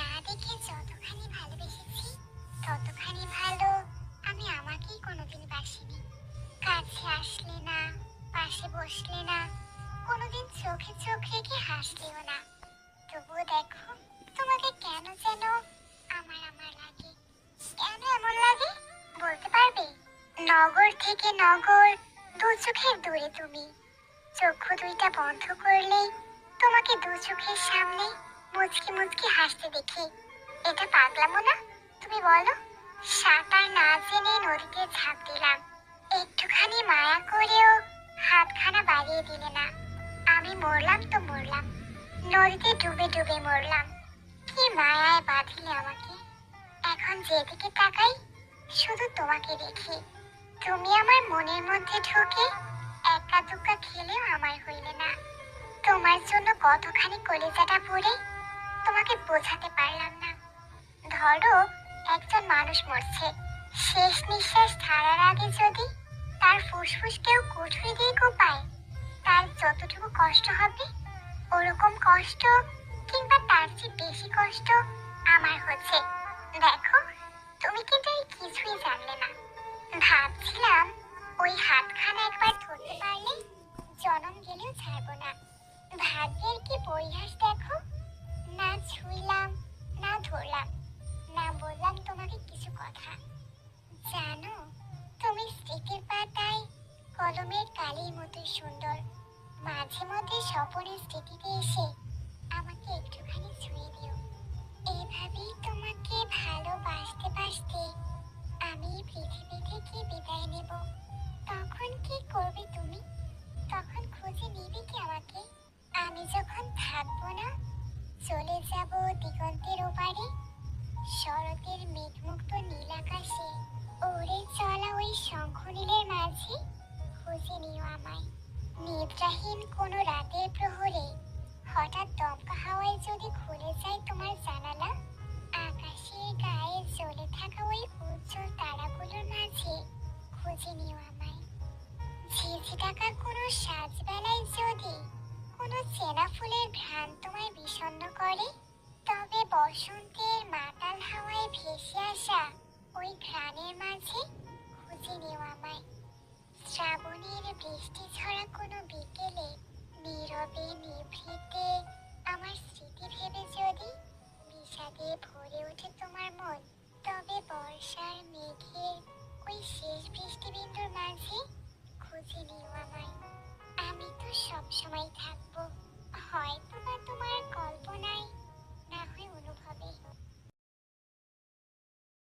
না দেখে যতখানি ভালোবেসেছি, ততখানি ভালো আমি আমাকেই কোনোদিন বাসিনি। কাছে আসলে না, পাশে বসলে না, কোনোদিন চোখে চোখ রেখে হাসলেও না। তবুও দেখো তোমাকে কেন যেন আমার আমার লাগে। কেন এমন লাগে? বলতে পারবে? নগর থেকে নগর, দু চোখের দূরে তুমি। চক্ষু দুইটা বন্ধ করলেই তোমাকে দু চোখের সামনে মুচকি মুচকি হাসতে দেখি। এটা পাগলামো না? তুমি বলো, সাঁতার না জেনে নদীতে ঝাঁপ দিলাম। একটুখানি মায়া করেও হাতখানা বাড়িয়ে দিলে না। আমি মরলাম তো মরলাম। নদীতে ডুবে ডুবে মরলাম। কি মায়ায় বাঁধিলে আমাকে? এখন যেদিকে তাকাই, শুধু তোমাকে দেখি। তুমি আমার মনের মধ্যে ঢোকে, একা দুকা খেলেও আমার হইলে না। তোমার জন্য কতখানি কলেজাটা পড়ে তোমাকে বোঝাতে পারলাম না। ধরো, একজন মানুষ মরছে। শেষ নিঃশ্বাস ছাড়ার আগে যদি তার ফুসফুস কেউ কুঠুরি দিয়ে কোপায়, তার যতটুকু কষ্ট হবে, ওরকম কষ্ট কিংবা তার চেয়ে বেশি কষ্ট আমার হচ্ছে। দেখো, তুমি কিন্তু কিছুই জানলে না। ভাবছিলাম ওই হাতখানা একবার ধরতে পারলে জনম গেলেও ছাড়বো না। ভাগ্যের কি পরিহাস দেখো না ছুঁইলাম না ধরলাম না বললাম তোমাকে কিছু কথা। জানো, তুমি স্মৃতির পাতায় কলমের কালির মতোই সুন্দর। মাঝে মধ্যে স্বপনের স্মৃতিতে এসে আমাকে একটুখানি ছুঁয়ে দিও। এভাবেই তোমাকে ভালোবাসতে বাসতে আমি পৃথিবী থেকে বিদায় নেব। তখন কি করবে তুমি? তখন খুঁজে নিবে কি আমাকে? আমি যখন থাকব না চলে যাব দিগন্তের ওপারে। শরতের মেঘমুক্ত নীল আকাশে ওরে চলা ওই শঙ্খনীলের মাঝে। খুঁজে নিও আমায়। নিদ্রাহীন কোনো রাতের প্রহরে। হঠাৎ দমকা হাওয়ায় যদি খুলে যায় তোমার জানালা, আকাশের গায়ে জ্বলে থাকা ওই উজ্জ্বল তারাগুলোর মাঝে, খুঁজে নিও আমায়। ঝিঝি টাকার কোনো সাজবেলায় যদি কোনো চেনা ফুলের ঘ্রাণ তোমায় বিষণ্ণ করে? তবে বসন্তের মাতাল হাওয়ায় ভেসে আসা ওই ঘ্রাণের মাঝে খুঁজে নিও আমায়। শ্রাবণের বৃষ্টি ছড়া কোনো বিকেলে, নীরবে নিভৃতে আমার স্মৃতি ভেবে যদি বিষাদে ভরে ওঠে তোমার মন, তবে বর্ষার মেঘের ওই শেষ বৃষ্টিবিন্দুর মাঝে